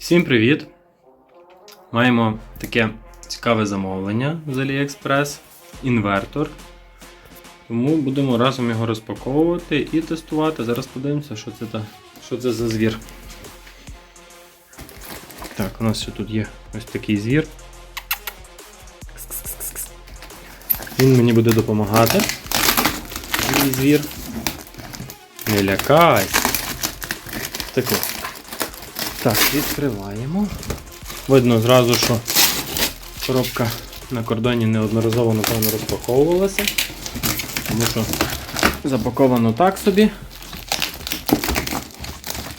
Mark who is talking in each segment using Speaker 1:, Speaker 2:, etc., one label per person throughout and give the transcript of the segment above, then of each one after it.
Speaker 1: Всім привіт! Маємо таке цікаве замовлення з AliExpress, інвертор. Тому будемо разом його розпаковувати і тестувати. Зараз подивимося, що це, та, що це за звір. Так, у нас ще тут є ось такий звір. Він мені буде допомагати. Звір. Не лякайся. Так ось. Так, відкриваємо. Видно зразу, що коробка на кордоні неодноразово, напевно, розпаковувалася. Тому що запаковано так собі.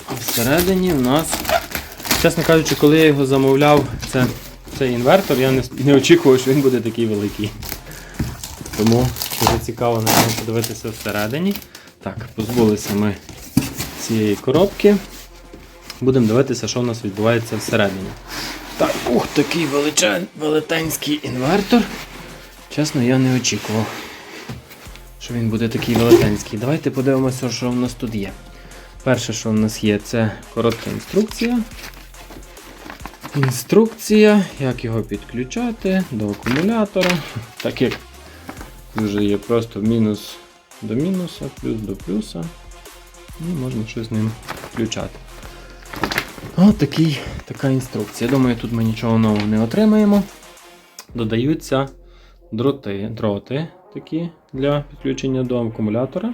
Speaker 1: А всередині в нас, чесно кажучи, коли я його замовляв, це, цей інвертор, я не, не очікував, що він буде такий великий. Тому дуже цікаво на нього подивитися всередині. Так, позбулися ми цієї коробки. Будемо дивитися, що у нас відбувається всередині. Так, ух, такий величезний велетенський інвертор. Чесно, я не очікував, що він буде такий велетенський. Давайте подивимося, що в нас тут є. Перше, що в нас є, це коротка інструкція. Інструкція, як його підключати до акумулятора. Так як вже є просто мінус до мінуса, плюс до плюса. І можна щось з ним включати. Такий, така інструкція. Думаю, тут ми нічого нового не отримаємо. Додаються дроти, дроти такі для підключення до акумулятора.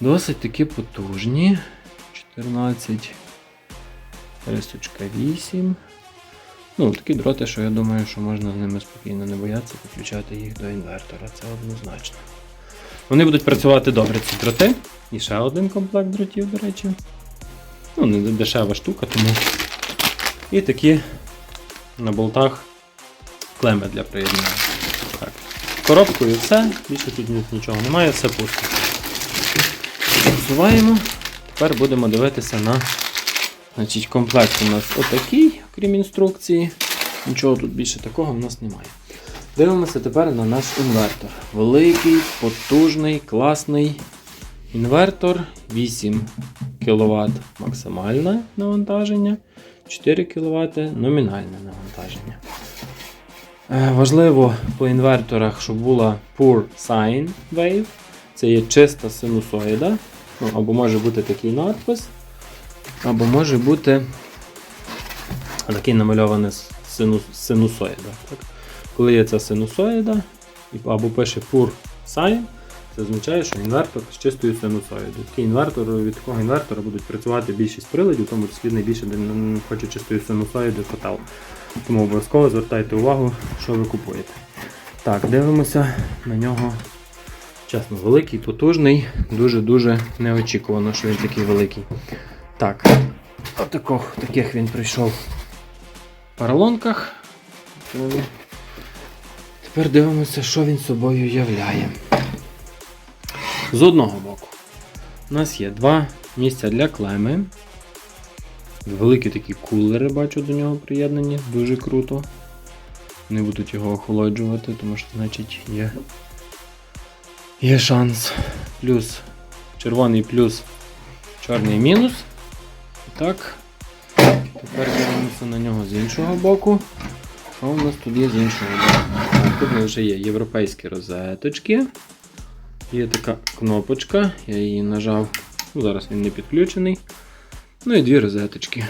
Speaker 1: Досить такі потужні. 14, 8. Ну, такі дроти, що я думаю, що можна з ними спокійно не боятися підключати їх до інвертора. Це однозначно. Вони будуть працювати добре, ці дроти. І ще один комплект дротів, до речі. Ну, не дешева штука, тому. І такі на болтах клеми для приєднання. Так. Коробкою все, більше тут нічого немає, все пусто. Всуваємо. Тепер будемо дивитися на Значить, комплект у нас отакий, крім інструкції. Нічого тут більше такого в нас немає. Дивимося тепер на наш інвертор. Великий, потужний, класний інвертор. 8 кВт максимальне навантаження, 4 кВт номінальне навантаження. Е, Важливо по інверторах, щоб була Pure Sine Wave. Це є чиста синусоїда. Ну, або може бути такий надпис, або може бути такий намальований сину, синусоїда. Так? Коли є ця синусоїда, або пише Pure Sine, це означає, що інвертор з чистою синусоїдою. Такий інвертор, від такого інвертора будуть працювати більшість приладів, тому числі найбільше м, хоче чистою синусоїдою котел. Тому обов'язково звертайте увагу, що ви купуєте. Так, дивимося на нього. Чесно, великий, потужний, дуже-дуже неочікувано, що він такий великий. Так, отакох, таких він прийшов в поролонках. Тепер дивимося, що він собою являє. З одного боку, у нас є два місця для клеми. Великі такі кулери, бачу, до нього приєднані, дуже круто. Не будуть його охолоджувати, тому що, значить, є, є шанс. Плюс червоний плюс, чорний мінус. І так, тепер дивимося на нього з іншого боку. Що у нас тут є з іншого боку? Тут вже є європейські розеточки. Є така кнопочка, я її нажав. Ну, зараз він не підключений. Ну і дві розеточки.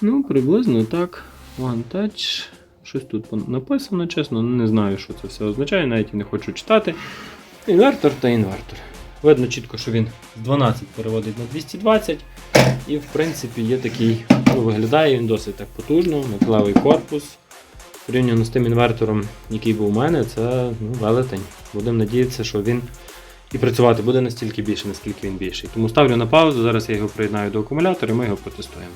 Speaker 1: Ну, приблизно так. One Touch. Щось тут написано, чесно, не знаю, що це все означає, навіть і не хочу читати. Інвертор та інвертор. Видно чітко, що він з 12 переводить на 220. І в принципі є такий, ну, виглядає він досить так потужно, металевий корпус. Порівняно з тим інвертором, який був у мене, це ну, велетень. Будемо надіятися, що він і працювати буде настільки більше, наскільки він більший. Тому ставлю на паузу, зараз я його приєднаю до акумулятора і ми його протестуємо.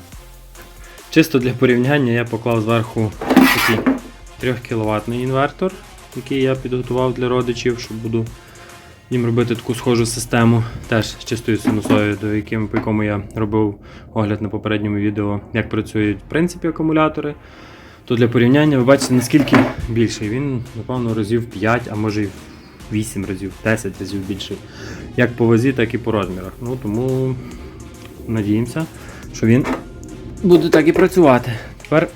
Speaker 1: Чисто для порівняння я поклав зверху такий 3 кВт інвертор, який я підготував для родичів, щоб буду їм робити таку схожу систему, теж з чистою синусоїдою, яким, по якому я робив огляд на попередньому відео, як працюють в принципі акумулятори. То для порівняння ви бачите, наскільки більший. Він, напевно, разів 5, а може і 8 разів, 10 разів більший. Як по вазі, так і по розмірах. Ну тому надіємося. що він буде так і працювати. Тепер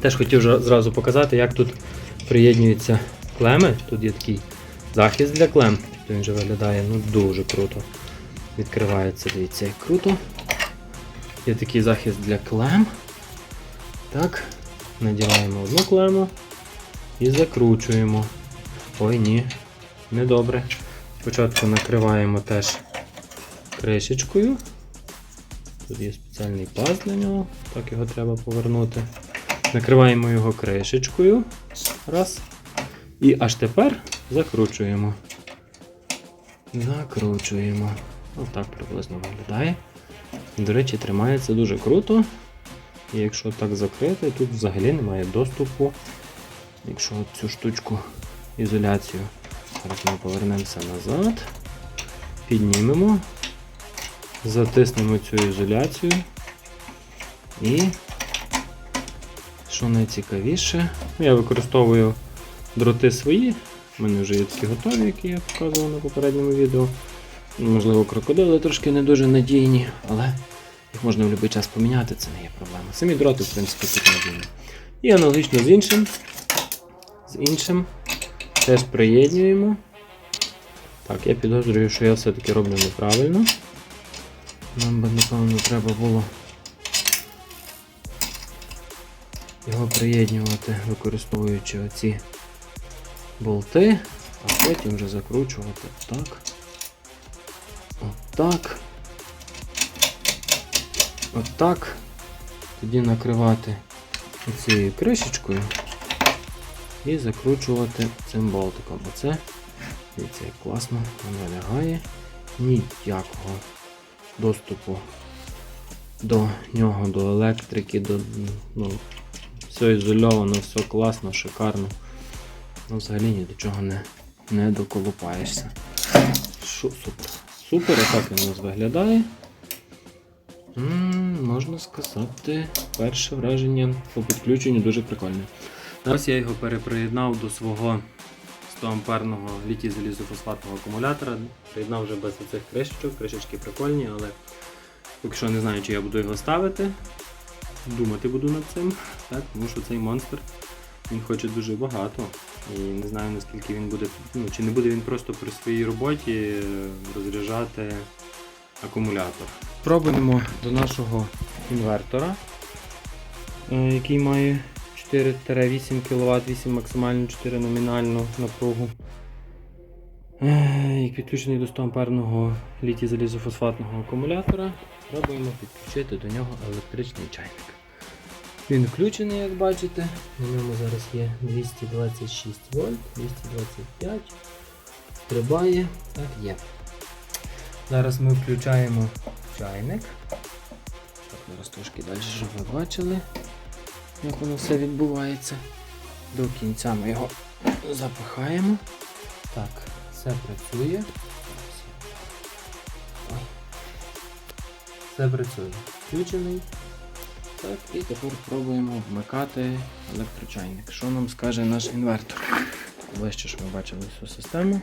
Speaker 1: теж хотів зразу показати, як тут приєднуються клеми. Тут є такий захист для клем. Тобто Він же виглядає ну, дуже круто. Відкривається, дивіться, як круто. Є такий захист для клем. Так, надіваємо одну клему і закручуємо. Ой, ні, недобре. Спочатку накриваємо теж кришечкою. Тут є спеціальний паз для нього, так його треба повернути. Накриваємо його кришечкою. Раз. І аж тепер закручуємо. Закручуємо. Отак приблизно виглядає. До речі, тримається дуже круто. І якщо так закрити, тут взагалі немає доступу. Якщо цю штучку ізоляцію. Зараз ми повернемося назад, піднімемо, затиснемо цю ізоляцію і, що найцікавіше, ну, я використовую дроти свої. У мене вже є такі готові, які я показував на попередньому відео. Можливо, крокодили трошки не дуже надійні, але їх можна в будь-який час поміняти, це не є проблема. Самі дроти, в принципі, тут надійні. І аналогічно з іншим. З іншим теж приєднуємо. Так, я підозрюю, що я все-таки роблю неправильно. Нам би, напевно, треба було його приєднувати, використовуючи оці болти, а потім вже закручувати так. Отак. Отак. Тоді накривати цією кришечкою і закручувати цим болтиком. Оце, дивіться, як класно воно лягає. Ніякого доступу до нього, до електрики, до, ну, все ізольовано, все класно, шикарно. Ну, взагалі ні до чого не, не доколупаєшся. Що, супер. Супер, отак він у нас виглядає. Можна сказати, перше враження по підключенню дуже прикольне. Зараз я його переприєднав до свого 100 амперного літій залізофосфатного акумулятора. Приєднав вже без цих кришечок, кришечки прикольні, але поки що не знаю, чи я буду його ставити. Думати буду над цим, так, тому що цей монстр він хоче дуже багато. І не знаю наскільки він буде, ну чи не буде він просто при своїй роботі розряджати акумулятор. Пробуємо до нашого інвертора, е, який має 4-8 кВт, 8 максимально 4 номінальну напругу. Е, І підключений до 100 амперного літій залізофосфатного акумулятора. Пробуємо підключити до нього електричний чайник. Він включений, як бачите. На ньому зараз є 226 вольт, 225. Стрибає, так є. Зараз ми включаємо чайник. Так, зараз трошки далі, щоб ви бачили, як воно все відбувається. До кінця ми його запихаємо. Так, все працює. Ой. Все працює. Включений. Так, і тепер пробуємо вмикати електрочайник. Що нам скаже наш інвертор? Ближче, щоб ми бачили всю систему.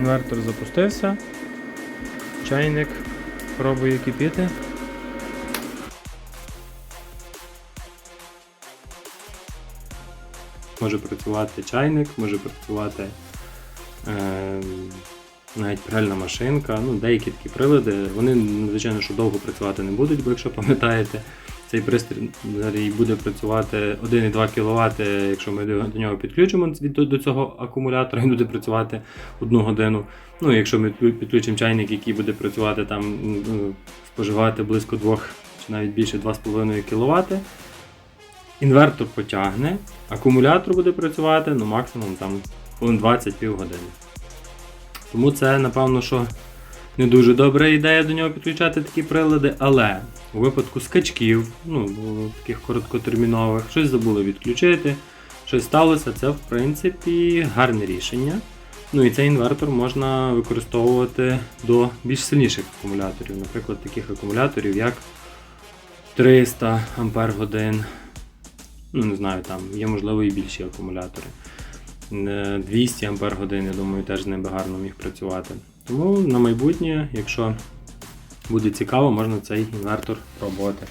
Speaker 1: Інвертор запустився. Чайник пробує кипіти. Може працювати чайник, може працювати е, навіть пральна машинка. Ну, деякі такі прилади, вони, звичайно, що довго працювати не будуть, бо якщо пам'ятаєте, цей пристрій буде працювати 1,2 кВт, якщо ми до нього підключимо до, цього акумулятора, він буде працювати одну годину. Ну, якщо ми підключимо чайник, який буде працювати там, ну, споживати близько 2 чи навіть більше 2,5 кВт, інвертор потягне, акумулятор буде працювати ну, максимум там хвилин 20 півгодини. Тому це, напевно, що не дуже добра ідея до нього підключати такі прилади, але у випадку скачків, ну, таких короткотермінових, щось забули відключити, щось сталося, це в принципі гарне рішення. Ну і цей інвертор можна використовувати до більш сильніших акумуляторів, наприклад, таких акумуляторів, як 300 Ампер годин. Ну, не знаю, там є можливо і більші акумулятори. Е, 200 Ампер годин, я думаю, теж з ними гарно міг працювати. Тому на майбутнє, якщо буде цікаво, можна цей інвертор пробувати.